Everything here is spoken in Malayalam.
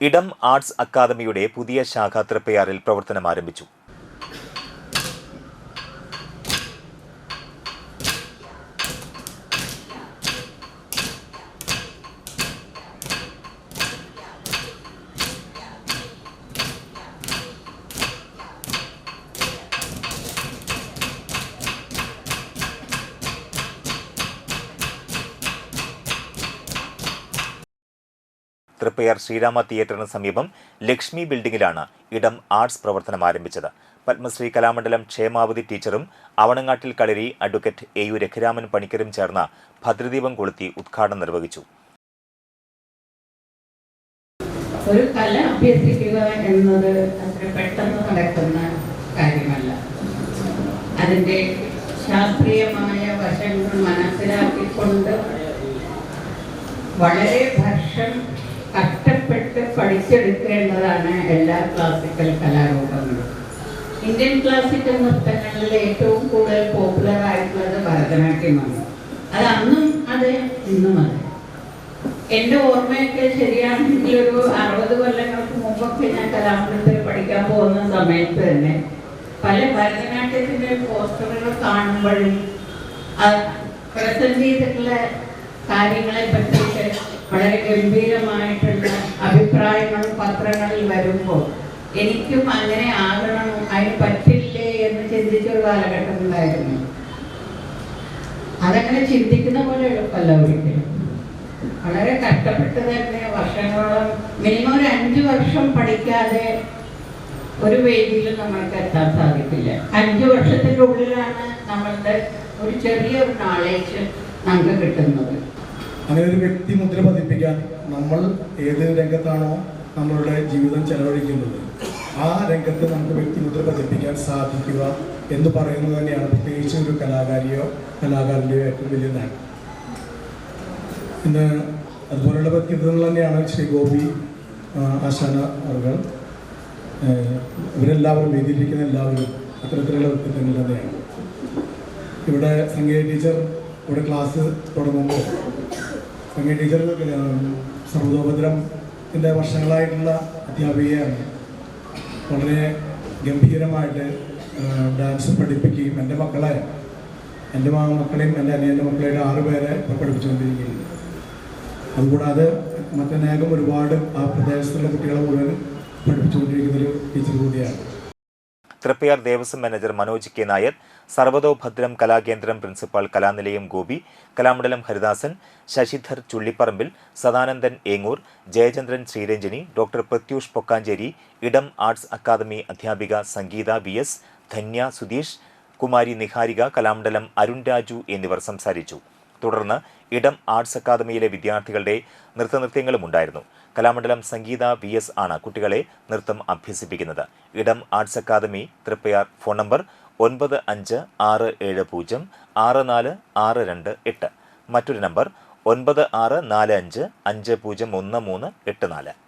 ഇടം ആർട്സ് അക്കാദമിയുടെ പുതിയ ശാഖ തൃപ്പയാറിൽ പ്രവർത്തനം ആരംഭിച്ചു തൃപ്പയാർ ശ്രീരാമ തിയേറ്ററിന് സമീപം ലക്ഷ്മി ബിൽഡിംഗിലാണ് ഇടം ആർട്സ് പ്രവർത്തനം ആരംഭിച്ചത്. പത്മശ്രീ കലാമണ്ഡലം ക്ഷേമാവതി ടീച്ചറും Avanangattil Kalari advocate A U Raghuraman പണിക്കരും ചേർന്ന ഭദ്രദീപം കൊളുത്തി ഉദ്ഘാടനം നിർവഹിച്ചു. ഒരു കല അഭ്യസിക്കുക എന്നത് അത്ര പെട്ടെന്ന് നടക്കുന്ന കാര്യമല്ല. അതിന്റെ ശാസ്ത്രീയമായ വശങ്ങൾ മനസ്സിലാക്കിക്കൊണ്ട് വളരെ വർഷം കഷ്ടപ്പെട്ട് പഠിച്ചെടുക്കേണ്ടതാണ് എല്ലാ ക്ലാസിക്കൽ കലാരൂപങ്ങളും. ഇന്ത്യൻ ക്ലാസിക്കൽ നൃത്തങ്ങളിൽ ഏറ്റവും കൂടുതൽ പോപ്പുലർ ആയിട്ടുള്ളത് ഭരതനാട്യമാണ്. അത് അന്നും അതെ ഇന്നും അതെ. എന്റെ ഓർമ്മയൊക്കെ ശരിയാണെങ്കിൽ ഒരു അറുപത് കൊല്ലങ്ങൾക്ക് മുമ്പൊക്കെ ഞാൻ കലാമണ്ഡലത്തിൽ പഠിക്കാൻ പോകുന്ന സമയത്ത് തന്നെ പല ഭരതനാട്യത്തിന്റെ പോസ്റ്ററുകൾ കാണുമ്പോഴും പ്രസന്റ് ചെയ്തിട്ടുള്ള കാര്യങ്ങളെ പറ്റിയിട്ട് വളരെ ഗംഭീരമായിട്ടുള്ള പത്രങ്ങളിൽ വരുമ്പോൾ എനിക്കും അങ്ങനെ ആകണം അതിന് പറ്റില്ലേ എന്ന് ചിന്തിച്ചൊരു കാലഘട്ടം ഉണ്ടായിരുന്നു. അതങ്ങനെ ചിന്തിക്കുന്ന പോലെ എളുപ്പമല്ല ഒരിക്കലും. വളരെ കഷ്ടപ്പെട്ട് തന്നെ വർഷങ്ങളോളം മിനിമം ഒരു അഞ്ചു വർഷം പഠിക്കാതെ ഒരു വേദിയിലും നമ്മൾക്ക് എത്താൻ സാധിക്കില്ല. അഞ്ചു വർഷത്തിന്റെ ഉള്ളിലാണ് നമ്മളുടെ ഒരു ചെറിയ ഒരു നാളേജ് നമുക്ക് കിട്ടുന്നത്. അങ്ങനെ ഒരു വ്യക്തി മുദ്ര പതിപ്പിക്കാൻ നമ്മൾ ഏത് രംഗത്താണോ നമ്മളുടെ ജീവിതം ചെലവഴിക്കുന്നത്. ആ രംഗത്ത് നമുക്ക് വ്യക്തിമുദ്ര പതിപ്പിക്കാൻ സാധിക്കുക എന്ന് പറയുന്നത് തന്നെയാണ് പ്രത്യേകിച്ച് ഒരു കലാകാരിയോ കലാകാരന്റെയോ ഏറ്റവും വലിയ നേട്ടം. ഇന്ന് അതുപോലുള്ള വ്യക്തിത്വങ്ങൾ തന്നെയാണ് ശ്രീ ഗോപി ആശാന അവർ ഇവരെല്ലാവരും വേദിയിലിരിക്കുന്ന എല്ലാവരും അത്തരത്തിലുള്ള വ്യക്തിത്വങ്ങൾ തന്നെയാണ്. ഇവിടെ സംഗീത ടീച്ചർ ഇവിടെ ക്ലാസ് തുടങ്ങുമ്പോൾ സംഗീത ടീച്ചർ സർവതോപദ്രത്തിന്റെ വർഷങ്ങളായിട്ടുള്ള അധ്യാപികയാണ്. വളരെ ഗംഭീരമായിട്ട് ഡാൻസ് പഠിപ്പിക്കുകയും എന്റെ മക്കളെ എന്റെ മാ മക്കളെയും എന്റെ അനിയന്റെ മക്കളെയും ആറ് പേരെ പഠിപ്പിച്ചുകൊണ്ടിരിക്കുകയാണ്. അതുകൂടാതെ മറ്റനേകം ഒരുപാട് ആ പ്രദേശത്തുള്ള കുട്ടികളെ മുഴുവൻ പഠിപ്പിച്ചുകൊണ്ടിരിക്കുന്നൊരു ടീച്ചർ കൂടിയാണ്. Triprayar Devaswom manager Manoj K Nair Sarvathobhadram Kalakendram principal Kalanilayam Gopi Kalamandalam Haridasan Sasidhar Chullipparambil Sadanandan Engoor Jayachandran Sreeranjini doctor Prathyush Pokkancheri Idam arts academy അധ്യാപിക സംഗീത വി എസ് ധന്യ സുധീഷ് കുമാരി നിഹാരിക കലാമണ്ഡലം അരുൺ രാജു എന്നിവർ സംസാരിച്ചു. തുടർന്ന് ഇടം ആർട്സ് അക്കാദമിയിലെ വിദ്യാർത്ഥികളുടെ നൃത്തനൃത്യങ്ങളും ഉണ്ടായിരുന്നു. കലാമണ്ഡലം സംഗീത വി എസ് ആണ് കുട്ടികളെ നൃത്തം അഭ്യസിപ്പിക്കുന്നത്. Idam arts academy Triprayar phone number ഒൻപത് അഞ്ച് ആറ് ഏഴ് പൂജ്യം ആറ് നാല് ആറ് രണ്ട് എട്ട്. മറ്റൊരു നമ്പർ ഒൻപത് ആറ് നാല് അഞ്ച് അഞ്ച് പൂജ്യം ഒന്ന് മൂന്ന് എട്ട് നാല്.